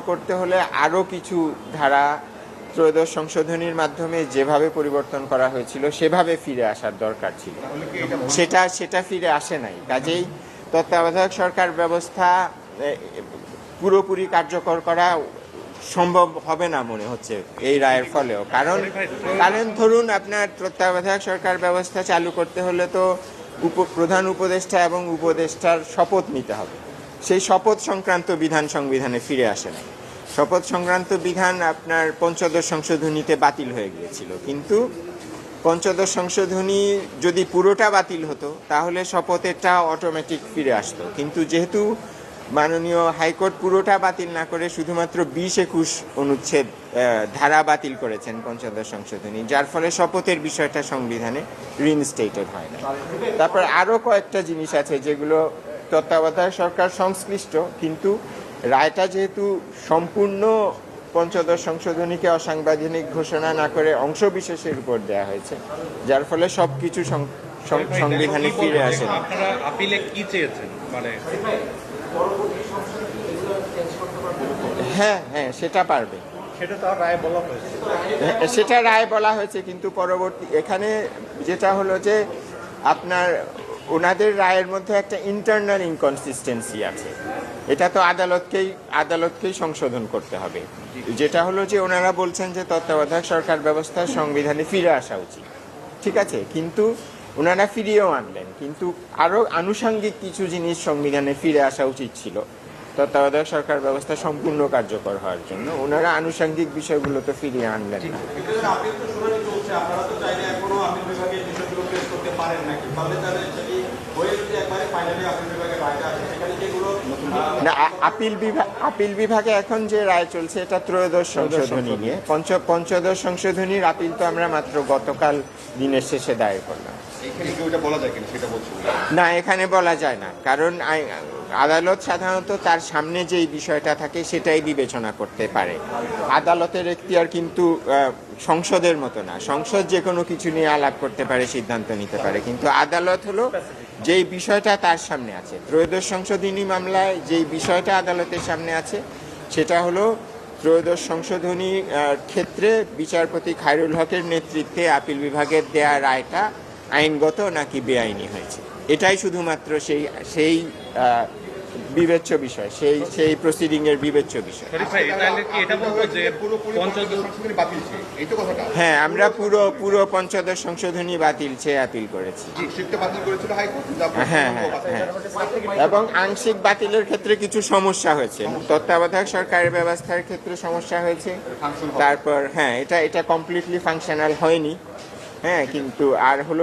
করতে হলে আরও কিছু ধারা ত্রয়োদশ সংশোধনীর মাধ্যমে যেভাবে পরিবর্তন করা হয়েছিল, সেভাবে ফিরে আসার দরকার ছিল। সেটা সেটা ফিরে আসে নাই। কাজেই তত্ত্বাবধায়ক সরকার ব্যবস্থা পুরোপুরি কার্যকর করা সম্ভব হবে না মনে হচ্ছে এই রায়ের ফলেও। কারণ কারণ ধরুন আপনার তত্ত্বাবধায়ক সরকার ব্যবস্থা চালু করতে হলে তো উপ, প্রধান উপদেষ্টা এবং উপদেষ্টার শপথ নিতে হবে। সেই শপথ সংক্রান্ত বিধান সংবিধানে ফিরে আসে নাই। শপথ সংক্রান্ত বিধান আপনার পঞ্চদশ সংশোধনীতে বাতিল হয়ে গিয়েছিল। কিন্তু পঞ্চদশ সংশোধনী যদি পুরোটা বাতিল হতো, তাহলে শপথেরটা অটোমেটিক ফিরে আসতো। কিন্তু যেহেতু মাননীয় হাইকোর্ট পুরোটা বাতিল না করে শুধুমাত্র বিশ একুশ অনুচ্ছেদ ধারা বাতিল করেছেন পঞ্চদশ সংশোধনী, যার ফলে শপথের বিষয়টা সংবিধানে রিনস্টেটেড হয় না তারপর আরও কয়েকটা জিনিস আছে যেগুলো তত্ত্বাবধায়ক সরকার সংশ্লিষ্ট কিন্তু রায়টা যেহেতু সম্পূর্ণ পঞ্চদশ সংশোধনীকে অসাংবিধানিক ঘোষণা না করে অংশ বিশেষের উপর দেওয়া হয়েছে যার ফলে সব কিছু সংবিধানে ফিরে আসে না। আপিলে কি চেয়েছেন? মানে হ্যাঁ হ্যাঁ সেটা পারবে। হ্যাঁ, সেটা রায় বলা হয়েছে কিন্তু পরবর্তী এখানে যেটা হলো যে আপনার ওনাদের রায়ের মধ্যে একটা ইন্টারনাল ইনকনসিস্টেন্সি আছে। এটা তো আদালতকেই আদালতকেই সংশোধন করতে হবে। যেটা হলো যে ওনারা বলছেন যে তত্ত্বাবধায়ক সরকার ব্যবস্থার সংবিধানে ফিরে আসা উচিত। ঠিক আছে? কিন্তু ওনারা ফিরিয়েও আনলেন। কিন্তু আরও আনুষাঙ্গিক কিছু জিনিস সংবিধানে ফিরে আসা উচিত ছিল। তত্ত্বাবধায়ক সরকার ব্যবস্থা সম্পূর্ণ কার্যকর হওয়ার জন্য। ওনারা আনুষাঙ্গিক বিষয়গুলো তো ফিরিয়ে আনলেন না। না আপিল বিভাগ আপিল বিভাগে এখন যে রায় চলছে, এটা ত্রয়োদশ সংশোধনী নিয়ে। পঞ্চ পঞ্চদশ সংশোধনীর আপিল তো আমরা মাত্র গতকাল দিনের শেষে দায়ের করলাম। না, এখানে বলা যায় না। কারণ আদালত সাধারণত তার সামনে যেই বিষয়টা থাকে সেটাই বিবেচনা করতে পারে। আদালতের এখতিয়ার কিন্তু সংসদের মতো না। সংসদ যে কোনো কিছু নিয়ে আলাপ করতে পারে, সিদ্ধান্ত নিতে পারে। কিন্তু আদালত হলো যেই বিষয়টা তার সামনে আছে। ত্রয়োদশ সংশোধনী মামলায় যেই বিষয়টা আদালতের সামনে আছে, সেটা হলো ত্রয়োদশ সংশোধনী ক্ষেত্রে বিচারপতি খায়রুল হকের নেতৃত্বে আপিল বিভাগের দেয়া রায়টা আইনগত নাকি বেআইনি হয়েছে? এটাই শুধুমাত্র সেই সেই বিবেচ্য বিষয় সেই সেই প্রসিডিং এর বিবেচ্য বিষয়। হ্যাঁ আমরা পুরো পুরো পঞ্চদশ সংশোধনী বাতিল চেয়ে আপিল করেছি। হ্যাঁ হ্যাঁ হ্যাঁ। এবং আংশিক বাতিলের ক্ষেত্রে কিছু সমস্যা হয়েছে। তত্ত্বাবধায়ক সরকারের ব্যবস্থার ক্ষেত্রে সমস্যা হয়েছে। তারপর হ্যাঁ এটা এটা কমপ্লিটলি ফাংশনাল হয়নি। হ্যাঁ কিন্তু আর হলো